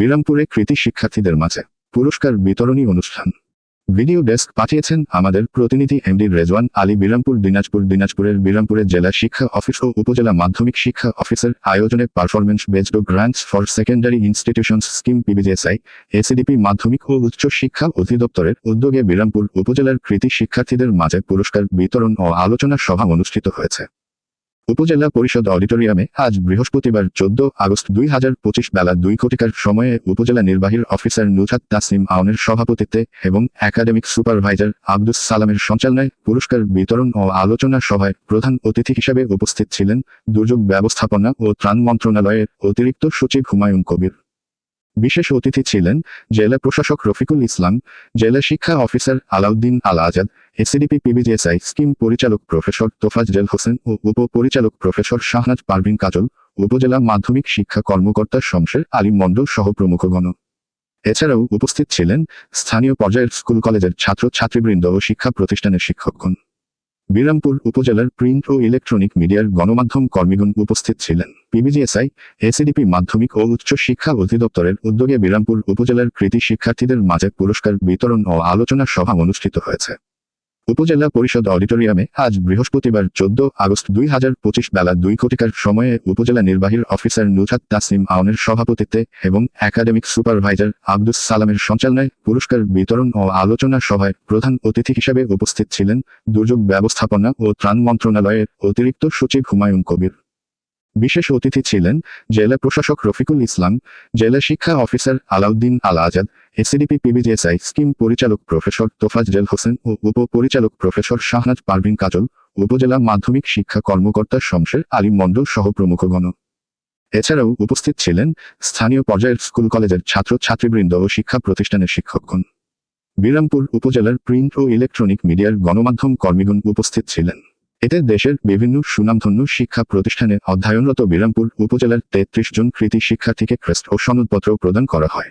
বিরামপুরে কৃতি শিক্ষার্থীদের মাঝে পুরস্কার বিতরণী অনুষ্ঠান। ভিডিও ডেস্ক পাঠিয়েছেন আমাদের প্রতিনিধি এমডি রেজওয়ান আলী বিরামপুর দিনাজপুর দিনাজপুরের বিরামপুরের জেলা শিক্ষা অফিস ও উপজেলা মাধ্যমিক শিক্ষা অফিসের আয়োজনে performance based grants for secondary institutions scheme PBGSI ACDP মাধ্যমিক ও উচ্চ শিক্ষা অধিদপ্তরের উদ্যোগে বিরামপুর উপজেলার কৃতি শিক্ষার্থীদের মাঝে পুরস্কার বিতরণ ও আলোচনা সভা অনুষ্ঠিত হয়েছে। উপজেলা পরিষদ অডিটোরিয়ামে আজ বৃহস্পতিবার চোদ্দ আগস্ট দুই হাজার পঁচিশ বেলা দুই কোটিকার সময়ে উপজেলা নির্বাহীর অফিসার নুজাত তাসিম আওনের সভাপতিত্বে এবং একাডেমিক সুপারভাইজার আব্দুস সালামের সঞ্চালনায় পুরস্কার বিতরণ ও আলোচনা সভায় প্রধান অতিথি হিসেবে উপস্থিত ছিলেন দুর্যোগ ব্যবস্থাপনা ও ত্রাণ মন্ত্রণালয়ের অতিরিক্ত সচিব হুমায়ুন কবির। বিশেষ অতিথি ছিলেন জেলা প্রশাসক রফিকুল ইসলাম, জেলা শিক্ষা officer Alauddin Al Azad ACDP PBGSI scheme পরিচালক প্রফেসর তোফাজ্জেল হোসেন ও উপ পরিচালক প্রফেসর শাহনাজ পারভিন কাজল, উপজেলা মাধ্যমিক শিক্ষা কর্মকর্তা শমশের আলী মণ্ডল সহ প্রমুখগণ। এছাড়াও উপস্থিত ছিলেন স্থানীয় পর্যায়ের স্কুল কলেজের ছাত্র ছাত্রীবৃন্দ ও শিক্ষা প্রতিষ্ঠানের শিক্ষকগণ। বিরামপুর উপজেলার প্রিন্ট ও ইলেকট্রনিক মিডিয়ার গণমাধ্যম কর্মীগণ উপস্থিত ছিলেন। পিবিজিএসআই, এসিডিপি মাধ্যমিক ও উচ্চ শিক্ষা অধিদপ্তরের উদ্যোগে বিরামপুর উপজেলার কৃতি শিক্ষার্থীদের মাঝে পুরস্কার বিতরণ ও আলোচনা সভা অনুষ্ঠিত হয়েছে। উপজেলা পরিষদ অডিটোরিয়ামে আজ বৃহস্পতিবার চোদ্দ আগস্ট দুই হাজার পঁচিশ বেলা দুই কোটিকার সময়ে উপজেলা নির্বাহীর অফিসার নুজাত তাসিম আউনের সভাপতিত্বে এবং একাডেমিক সুপারভাইজার আব্দুস সালামের সঞ্চালনায় পুরস্কার বিতরণ ও আলোচনা সভায় প্রধান অতিথি হিসেবে উপস্থিত ছিলেন দুর্যোগ ব্যবস্থাপনা ও ত্রাণ মন্ত্রণালয়ের অতিরিক্ত সচিব হুমায়ুন কবির। বিশেষ অতিথি ছিলেন জেলা প্রশাসক রফিকুল ইসলাম, জেলা শিক্ষা officer Alauddin Al Azad ACDP PBGSI scheme পরিচালক প্রফেসর তোফাজ্জেল হোসেন ও উপ পরিচালক প্রফেসর শাহনাজ পারভিন কাজল, উপজেলা মাধ্যমিক শিক্ষা কর্মকর্তা শমশের আলী মণ্ডল সহ প্রমুখগণ। এছাড়াও উপস্থিত ছিলেন স্থানীয় পর্যায়ের স্কুল কলেজের ছাত্র ছাত্রীবৃন্দ ও শিক্ষা প্রতিষ্ঠানের শিক্ষকগণ। বিরামপুর উপজেলার প্রিন্ট ও ইলেকট্রনিক মিডিয়ার গণমাধ্যম কর্মীগণ উপস্থিত ছিলেন। এতে দেশের বিভিন্ন সুনামধন্য শিক্ষা প্রতিষ্ঠানে অধ্যয়নরত বিরামপুর উপজেলার তেত্রিশ জন কৃতি শিক্ষার্থীকে ক্রেস্ট ও সনদপত্র প্রদান করা হয়।